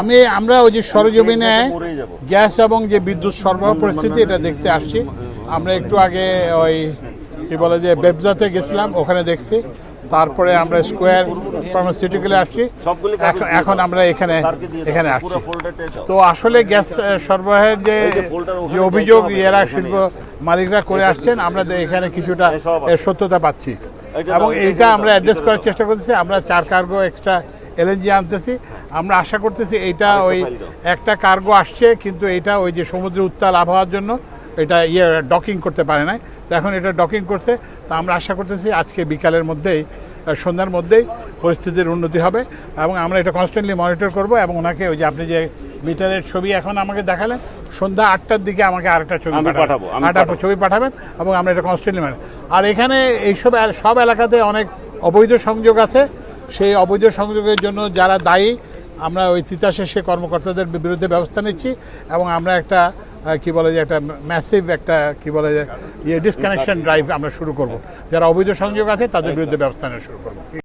আমি আমরা ওই যে সরজমিনে গ্যাস এবং যে বিদ্যুৎ সরবরাহ পরিস্থিতি এটা দেখতে আসছি। আমরা একটু আগে ওই কি বলে যে বেবজাতে গেছিলাম ওখানে দেখছি। তারপরে আমরা স্কোয়ার ফার্মাসিউটিক্যালে আসছি। এখন-। আমরা এখানে। এখানে আসছি। তো আসলে গ্যাস সরবরাহের যে অভিযোগ এরা শিল্প মালিকরা করে আসছেন। আমরা এখানে কিছুটা সত্যতা পাচ্ছি। এবং এইটা আমরা অ্যাড্রেস করার চেষ্টা করতেছি। আমরা চার কার্গো এক্সট্রা এলএনজি আনতেছি। আমরা আশা করতেছি আরেকটা ওই একটা কার্গো আসছে কিন্তু এটা ওই যে সমুদ্রের উত্তাল আবহাওয়ার জন্য এটা ইয়ে ডকিং করতে পারে না তো এখন এটা ডকিং করছে। তা আমরা আশা করতেছি আজকে বিকালের মধ্যেই সন্ধ্যার মধ্যেই পরিস্থিতির উন্নতি হবে এবং আমরা এটা কনস্ট্যান্টলি মনিটর করব এবং ওনাকে ওই যে আপনি যে মিটারের ছবি এখন আমাকে দেখালেন সন্ধ্যা আটটার দিকে আমাকে আরেকটা ছবি পাঠাবো, আরেকটা ছবি পাঠাবেন এবং আমরা এটা কনস্ট্যান্টলি মানে আর এখানে এইসব সব এলাকাতে অনেক অবৈধ সংযোগ আছে। সেই অবৈধ সংযোগের জন্য যারা দায়ী, আমরা ওই তিতাশেষে কর্মকর্তাদের বিরুদ্ধে ব্যবস্থা নিচ্ছি এবং আমরা একটা কি বলে যে একটা ম্যাসিভ একটা, কি বলে যে ইয়ে ডিসকানেকশন ড্রাইভ আমরা শুরু করব। যারা অবৈধ সংযোগ আছে, তাদের বিরুদ্ধে ব্যবস্থা নেওয়া শুরু করব।